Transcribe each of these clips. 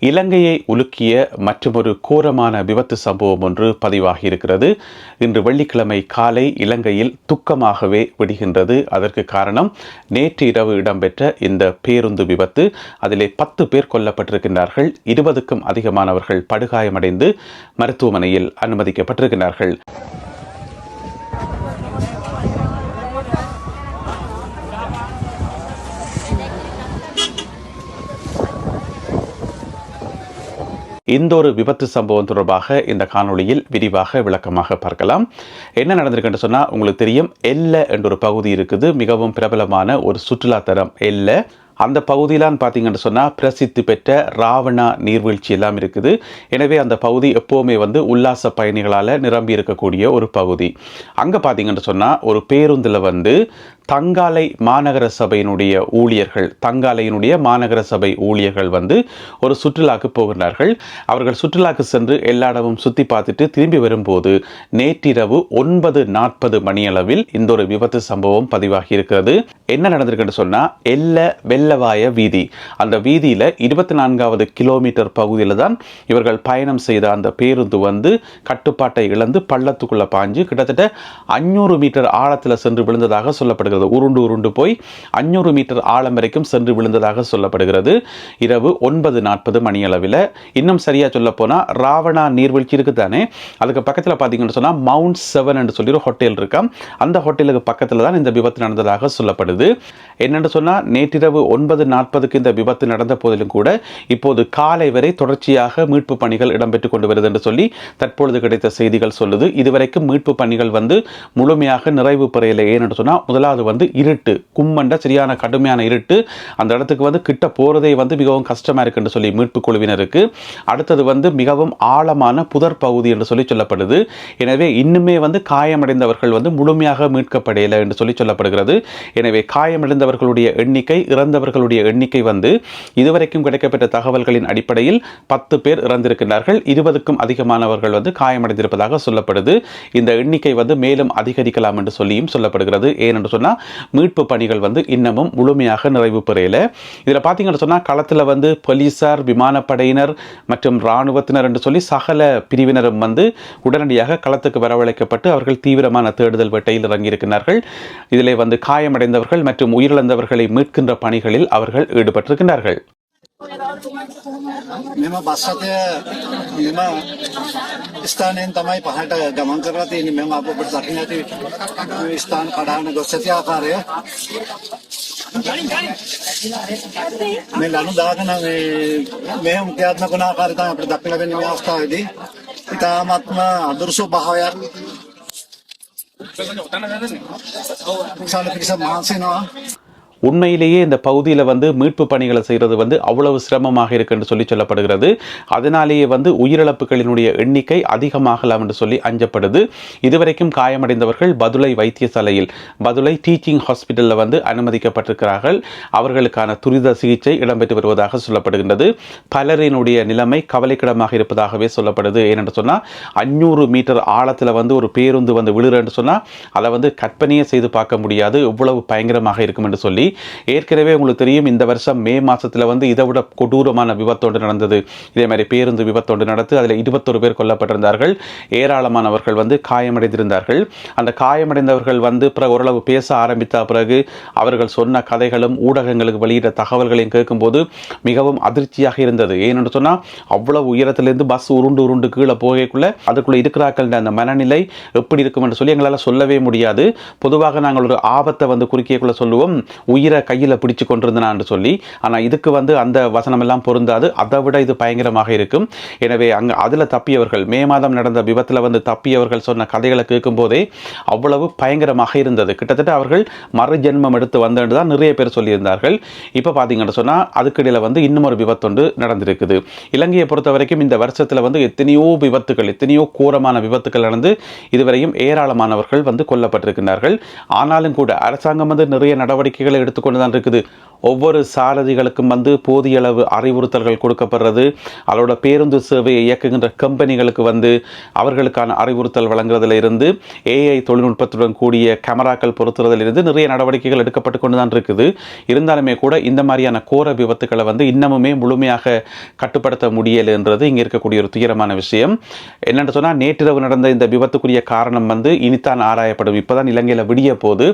இலங்கையை உலுக்கிய மற்றொரு கோரமான விபத்து சம்பவம் ஒன்று பதிவாகி இருக்கிறது இன்று வெள்ளிக்கிழமை காலை இலங்கையில் துக்கமாகவே விடுகின்றது. அதற்கு காரணம் நேற்று இரவு இடம்பெற்ற இந்த பேருந்து விபத்து. அதிலே பத்து பேர் கொல்லப்பட்டிருக்கின்றார்கள். இருபதுக்கும் அதிகமானவர்கள் படுகாயமடைந்து மருத்துவமனையில் அனுமதிக்கப்பட்டிருக்கிறார்கள் இந்த ஒரு விபத்து சம்பவம் தொடர்பாக இந்த காணொளியில் விரிவாக விளக்கமாக பார்க்கலாம். என்ன நடந்திருக்குன்னு சொன்னால் உங்களுக்கு தெரியும் எல்ல என்ற ஒரு பகுதி இருக்குது. மிகவும் பிரபலமான ஒரு சுற்றுலாத்தலம் எல்ல. அந்த பகுதியிலான்னு பார்த்தீங்கன்னு சொன்னால் பிரசித்தி பெற்ற ராவணா நீர்வீழ்ச்சி எல்லாம் இருக்குது. எனவே அந்த பகுதி எப்போவுமே வந்து உல்லாச பயணிகளால் நிரம்பி இருக்கக்கூடிய ஒரு பகுதி. அங்கே பார்த்தீங்கன்னு சொன்னால் ஒரு பேருந்தில் வந்து தங்காலை மாநகர சபையினுடைய ஊழியர்கள் தங்காலையினுடைய மாநகர சபை ஊழியர்கள் வந்து ஒரு சுற்றுலாக்கு போகிறார்கள் அவர்கள் சுற்றுலாக்கு சென்று எல்லா இடமும் சுற்றி பார்த்துட்டு திரும்பி வரும்போது நேற்றிரவு ஒன்பது நாற்பது மணியளவில் இந்த ஒரு விபத்து சம்பவம் பதிவாகி இருக்கிறது. என்ன நடந்திருக்குன்னு சொன்னால் எல்ல வெள்ளவாய வீதி. அந்த வீதியில் இருபத்தி நான்காவது கிலோமீட்டர் பகுதியில் தான் இவர்கள் பயணம் செய்த அந்த பேருந்து வந்து கட்டுப்பாட்டை இழந்து பள்ளத்துக்குள்ளே பாஞ்சு கிட்டத்தட்ட அஞ்சூறு மீட்டர் ஆழத்தில் சென்று விழுந்ததாக சொல்லப்படுகிறது. உருண்டு உருண்டு போய் அஞ்சூறு மீட்டர் ஆழம் வரைக்கும் சென்று விழுந்ததாக சொல்லப்படுகிறது. இரவு ஒன்பது நாற்பது மணியளவில். இன்னும் சரியாக சொல்ல போனால் ராவணா நீர்வீழ்ச்சி இருக்குது தானே. அதுக்கு பக்கத்தில் பார்த்தீங்கன்னு சொன்னால் மவுண்ட் செவன் என்று சொல்லி ஒரு ஹோட்டல் இருக்கா. அந்த ஹோட்டலுக்கு பக்கத்தில் தான் இந்த விபத்து நடந்ததாக சொல்லப்படுது. என்னென்னு சொன்னால் நேற்றிரவு ஒன்பது நாற்பதுக்கு இந்த விபத்து நடந்த போதிலும் கூட இப்போது காலை வரை தொடர்ச்சியாக மீட்பு பணிகள் இடம்பெற்று கொண்டு வருது என்று சொல்லி தற்பொழுது கிடைத்த செய்திகள் சொல்லுது. இதுவரைக்கும் மீட்பு பணிகள் வந்து முழுமையாக நிறைவு பெறையில் ஏன்னு சொன்னால் முதலாவது வந்து இருட்டு கும்மண்ட சரியான கடுமையான இருட்டு அந்த இடத்துக்கு வந்து கிட்ட போகிறதே வந்து மிகவும் கஷ்டமாக இருக்குன்னு சொல்லி மீட்பு குழுவினருக்கு. அடுத்தது வந்து மிகவும் ஆழமான புதர் பகுதி என்று சொல்லி சொல்லப்படுது. எனவே இன்னுமே வந்து காயமடைந்தவர்கள் வந்து முழுமையாக மீட்கப்படையலை என்று சொல்லி சொல்லப்படுகிறது. எனவே காயமடைந்தவர்களுடைய எண்ணிக்கை இறந்தவர்களுடைய எண்ணிக்கை வந்து இதுவரைக்கும் கிடைக்கப்பட்ட தகவல்களின் அடிப்படையில் பத்து பேர் இறந்திருக்கிறார்கள் இருபதுக்கும் அதிகமானவர்கள் வந்து காயமடைந்திருப்பதாக சொல்லப்படுது. இந்த எண்ணிக்கை வந்து மேலும் அதிகரிக்கலாம் என்று சொல்லியும் சொல்லப்படுகிறது. ஏனென்று சொன்னால் மீட்பு பணிகள் வந்து இன்னமும் முழுமையாக நிறைவு பெறையில் இதில் பார்த்தீங்கன்னு சொன்னால் களத்தில் வந்து போலீசார் விமானப்படையினர் மற்றும் இராணுவத்தினர் என்று சொல்லி சகல பிரிவினரும் வந்து உடனடியாக களத்துக்கு வரவழைக்கப்பட்டு அவர்கள் தீவிரமான தேடுதல் வேட்டையில் இறங்கியிருக்கிறார்கள். இதில் வந்து காயமடைந்தவர்கள் மற்றும் உயிரிழந்தவர்களை மீட்கின்ற பணிகளில் அவர்கள் ஈடுபட்டிருக்கிறார்கள். මෙම බස්සතය මෙම ස්ථානයෙන් තමයි පහට ගමන් කරලා තියෙන්නේ. මෙම අප ඔබට දකින්න ඇති මේ ස්ථාන කඩාන ගොස් ඇති ආකාරය. මේ ලනු දාගෙන මේ මෙහෙම ක්‍රියාත්මක වන ආකාරය තමයි අපිට දක්න ලැබෙන්නේ මේ අවස්ථාවේදී. ඉතාමත්ම අදුරුසු භාවයක් විශාල පිරිසක් මහන්සි වෙනවා. உண்மையிலேயே இந்த பகுதியில் வந்து மீட்பு பணிகளை செய்கிறது வந்து அவ்வளவு சிரமமாக இருக்கு என்று சொல்லி சொல்லப்படுகிறது. அதனாலேயே வந்து உயிரிழப்புகளினுடைய எண்ணிக்கை அதிகமாகலாம் என்று சொல்லி அஞ்சப்படுது. இதுவரைக்கும் காயமடைந்தவர்கள் பதுளை வைத்தியசாலையில் பதுளை டீச்சிங் ஹாஸ்பிட்டலில் வந்து அனுமதிக்கப்பட்டிருக்கிறார்கள். அவர்களுக்கான துரித சிகிச்சை இடம்பெற்று வருவதாக சொல்லப்படுகின்றது. பலரினுடைய நிலைமை கவலைக்கிடமாக இருப்பதாகவே சொல்லப்படுது. ஏனென்று சொன்னால் அஞ்சூறு மீட்டர் ஆழத்தில் வந்து ஒரு பேருந்து வந்து விழுறன்னு சொன்னால் அதை வந்து கற்பனையே செய்து பார்க்க முடியாது. எவ்வளவு பயங்கரமாக இருக்கும் என்று சொல்லி ஏற்கனவே உங்களுக்கு தெரியும் இந்த வருஷம் மே மாதத்தில் வந்து இதை விட கொடூரமான விபத்தொன்று நடந்தது. இதே மாதிரி பேருந்து விபத்தொன்று நடந்து அதில் இருபத்தொரு பேர் கொல்லப்பட்டிருந்தார்கள். ஏராளமானவர்கள் வந்து காயமடைந்திருந்தார்கள். அந்த காயமடைந்தவர்கள் வந்து பிறகு ஓரளவு பேச ஆரம்பித்த பிறகு அவர்கள் சொன்ன கதைகளும் ஊடகங்களுக்கு வெளியிட்ட தகவல்களையும் கேட்கும்போது மிகவும் அதிர்ச்சியாக இருந்தது. ஏனென்று சொன்னால் அவ்வளவு உயரத்திலிருந்து பஸ் உருண்டு உருண்டு கீழே போகக்குள்ள அதுக்குள்ளே இருக்கிறார்கள் அந்த மனநிலை எப்படி இருக்கும் என்று சொல்லி எங்களால் சொல்லவே முடியாது. பொதுவாக நாங்கள் ஒரு ஆபத்தை வந்து குறுக்கியக்குள்ள சொல்லுவோம். உயிரை கையில் பிடிச்சு கொண்டிருந்தனான்னு சொல்லி ஆனால் இதுக்கு வந்து அந்த வசனமெல்லாம் பொருந்தாது. அதை விட இது பயங்கரமாக இருக்கும். எனவே அங்கே அதில் தப்பியவர்கள் மே மாதம் நடந்த விபத்தில் வந்து தப்பியவர்கள் சொன்ன கதைகளை கேட்கும்போதே அவ்வளவு பயங்கரமாக இருந்தது. கிட்டத்தட்ட அவர்கள் மறு ஜென்மம் எடுத்து வந்தேன்னு தான் நிறைய பேர் சொல்லியிருந்தார்கள். இப்போ பார்த்தீங்கன்னு சொன்னால் அதுக்கிடையில் வந்து இன்னும் ஒரு விபத்தொன்று நடந்திருக்குது. இலங்கையை பொறுத்த வரைக்கும் இந்த வருஷத்தில் வந்து எத்தனையோ விபத்துகள் எத்தனையோ கோரமான விபத்துகள் நடந்து இதுவரையும் ஏராளமானவர்கள் வந்து கொல்லப்பட்டிருக்கிறார்கள் ஆனாலும் கூட அரசாங்கம் வந்து நிறைய நடவடிக்கைகளை எடுத்துக்கொண்டு தான் இருக்குது. ஒவ்வொரு சாரதிகளுக்கும் வந்து போதிய அளவு அறிவுறுத்தல்கள் கொடுக்கப்படுறது. அதோட பேருந்து சேவையை இயக்குகின்ற கம்பெனிகளுக்கு வந்து அவர்களுக்கான அறிவுறுத்தல் வழங்குறதுல இருந்து ஏஐ தொழில்நுட்பத்துடன் கூடிய கேமராக்கள் பொருத்துறதிலிருந்து நிறைய நடவடிக்கைகள் எடுக்கப்பட்டு கொண்டு தான் இருக்குது. இருந்தாலுமே கூட இந்த மாதிரியான கோர விபத்துக்களை வந்து இன்னமுமே முழுமையாக கட்டுப்படுத்த முடியலைன்றது இங்கே இருக்கக்கூடிய ஒரு துயரமான விஷயம். என்னென்னு சொன்னால் நேற்றிரவு நடந்த இந்த விபத்துக்குரிய காரணம் வந்து இனித்தான் ஆராயப்படும். இப்போதான் இலங்கையில் விடிய போது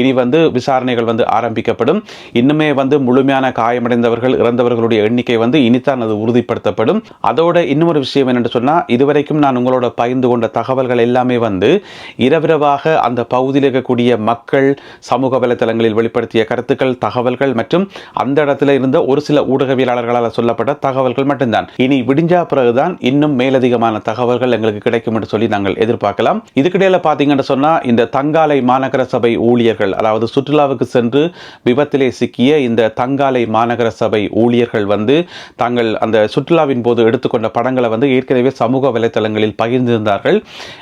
இனி வந்து விசாரணைகள் வந்து ஆரம்பிக்கப்படும் இன்னுமே வந்து முழுமையான காயமடைந்தவர்கள் இறந்தவர்களுடைய எண்ணிக்கை வந்து இனித்தான் அது உறுதிப்படுத்தப்படும். அதோட இன்னொரு விஷயம் என்னென்னு சொன்னால் இதுவரைக்கும் நான் உங்களோட பகிர்ந்து கொண்ட தகவல்கள் எல்லாமே வந்து இரவிரவாக அந்த பகுதியில் இருக்கக்கூடிய மக்கள் சமூக வலைத்தளங்களில் வெளிப்படுத்திய கருத்துக்கள் தகவல்கள் மற்றும் அந்த இடத்துல இருந்த ஒரு சில ஊடகவியலாளர்களால் சொல்லப்பட்ட தகவல்கள் மட்டும்தான். இனி விடிஞ்சா பிறகுதான் இன்னும் மேலதிகமான தகவல்கள் எங்களுக்கு கிடைக்கும் என்று சொல்லி நாங்கள் எதிர்பார்க்கலாம். இதுக்கிடையில் பார்த்தீங்கன்னு சொன்னால் இந்த தங்காலை மாநகர சபை ஊழியர்கள் அதாவது சுற்றுலாவுக்கு சென்று விபத்திலே சிக்கிய இந்த தங்காலை மாநகர சபை ஊழியர்கள் வந்து தாங்கள் அந்த சுற்றுலாவின் போது எடுத்துக்கொண்ட படங்களை வந்து ஏற்கனவே சமூக வலைத்தளங்களில் பகிர்ந்திருந்தார்கள்.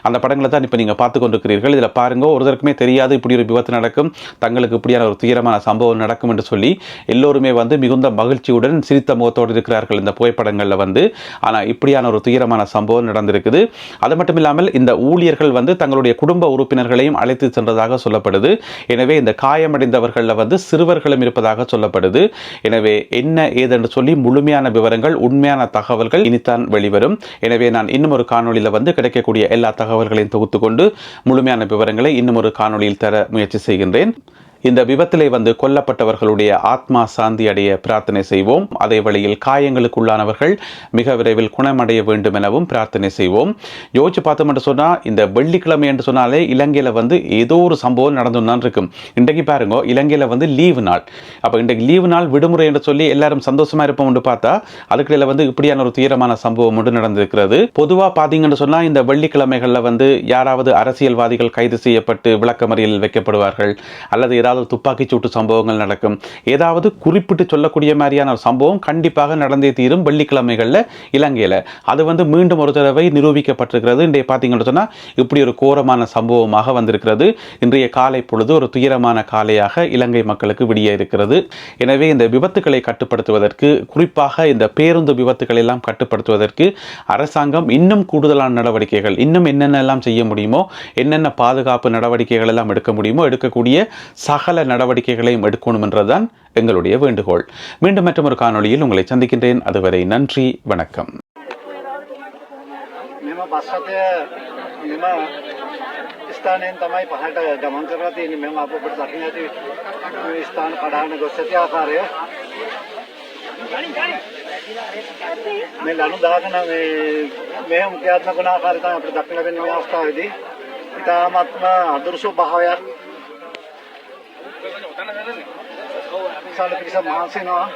அந்த படங்களை தான் இப்போ நீங்கள் பார்த்து கொண்டிருக்கிறீர்கள். இதில் பாருங்க ஒருத்தருக்குமே தெரியாது இப்படி ஒரு விபத்து நடக்கும். தங்களுக்கு இப்படியான ஒரு துயரமான சம்பவம் நடக்கும் என்று சொல்லி எல்லோருமே வந்து மிகுந்த மகிழ்ச்சியுடன் சிரித்த முகத்தோடு இருக்கிறார்கள் இந்த புகைப்படங்களில் வந்து. ஆனால் இப்படியான ஒரு துயரமான சம்பவம் நடந்திருக்குது. அது மட்டும் இல்லாமல் இந்த ஊழியர்கள் வந்து தங்களுடைய குடும்ப உறுப்பினர்களையும் அழைத்து சென்றதாக சொல்லப்படுது. எனவே இந்த காயமடைந்தவர்களில் வந்து சிறுவர்களும் இருப்பதாக சொல்லப்படுது. எனவே என்ன ஏதென்று சொல்லி முழுமையான விவரங்கள் உண்மையான தகவல்கள் இனித்தான் வெளிவரும். எனவே நான் இன்னும் ஒரு காணொலியில் வந்து கிடைக்கக்கூடிய எல்லா தகவல்களையும் தொகுத்து கொண்டு முழுமையான விவரங்களை இன்னும் ஒரு காணொளியில் தர முயற்சி செய்கின்றேன். இந்த விபத்திலே வந்து கொல்லப்பட்டவர்களுடைய ஆத்மா சாந்தி அடைய பிரார்த்தனை செய்வோம். அதே வழியில் காயங்களுக்குள்ளானவர்கள் மிக விரைவில் குணமடைய வேண்டும் எனவும் பிரார்த்தனை செய்வோம். யோசிச்சு பார்த்தோம் என்று சொன்னால் இந்த வெள்ளிக்கிழமை என்று சொன்னாலே இலங்கையில் வந்து ஏதோ ஒரு சம்பவம் நடந்து இருக்கும். இன்றைக்கு பாருங்க இலங்கையில் வந்து லீவு நாள். அப்போ இன்றைக்கு லீவு நாள் விடுமுறை என்று சொல்லி எல்லாரும் சந்தோஷமா இருப்போம் என்று பார்த்தா அதுக்கிடையில் வந்து இப்படியான ஒரு துயரமான சம்பவம் ஒன்று நடந்திருக்கிறது. பொதுவாக பார்த்தீங்கன்னு சொன்னால் இந்த வெள்ளிக்கிழமைகளில் வந்து யாராவது அரசியல்வாதிகள் கைது செய்யப்பட்டு விளக்கமறியல் வைக்கப்படுவார்கள் அல்லது ஏதாவது துப்பாக்கிச் சூட்டு சம்பவங்கள் நடக்கும். ஏதாவது குறிப்பிட்டு சொல்லக்கூடிய மாதிரியான ஒரு சம்பவம் கண்டிப்பாக நடந்தே தீரும் வெள்ளிக்கிழமைகளில் இலங்கையில். அது வந்து மீண்டும் ஒரு தடவை நிரூபிக்கப்பட்டிருக்கிறது. இன்றைய பார்த்தீங்கன்னு சொன்னால் இப்படி ஒரு கோரமான சம்பவமாக வந்திருக்கிறது. இன்றைய காலை பொழுது ஒரு துயரமான காலையாக இலங்கை மக்களுக்கு விடிய இருக்கிறது. எனவே இந்த விபத்துக்களை கட்டுப்படுத்துவதற்கு குறிப்பாக இந்த பேருந்து விபத்துக்களை எல்லாம் கட்டுப்படுத்துவதற்கு அரசாங்கம் இன்னும் கூடுதலான நடவடிக்கைகள் இன்னும் என்னென்னலாம் செய்ய முடியுமோ என்னென்ன பாதுகாப்பு நடவடிக்கைகள் எல்லாம் எடுக்க முடியுமோ எடுக்கக்கூடிய அகல நடவடிக்கைகளையும் எடுக்கணும் என்றுதான் எங்களுடைய வேண்டுகோள் மீண்டும் மற்றொரு காணொலியில் உங்களை சந்திக்கின்றேன் அதுவரை நன்றி வணக்கம் स्थान येन तपाईँ पहाड गमन गरेर त्यही मेम अब सकिन्छ त्यो स्थान पढाउन गएको त्यो आकार हो मैं लानू दाग ना मैं मैं हम क्या ना गुनाह करता हूँ अपने दक्षिण में मैं आस्था हुई थी इतना मत ना दुरुस्त बहाव यार Salah bisa mahal sih no.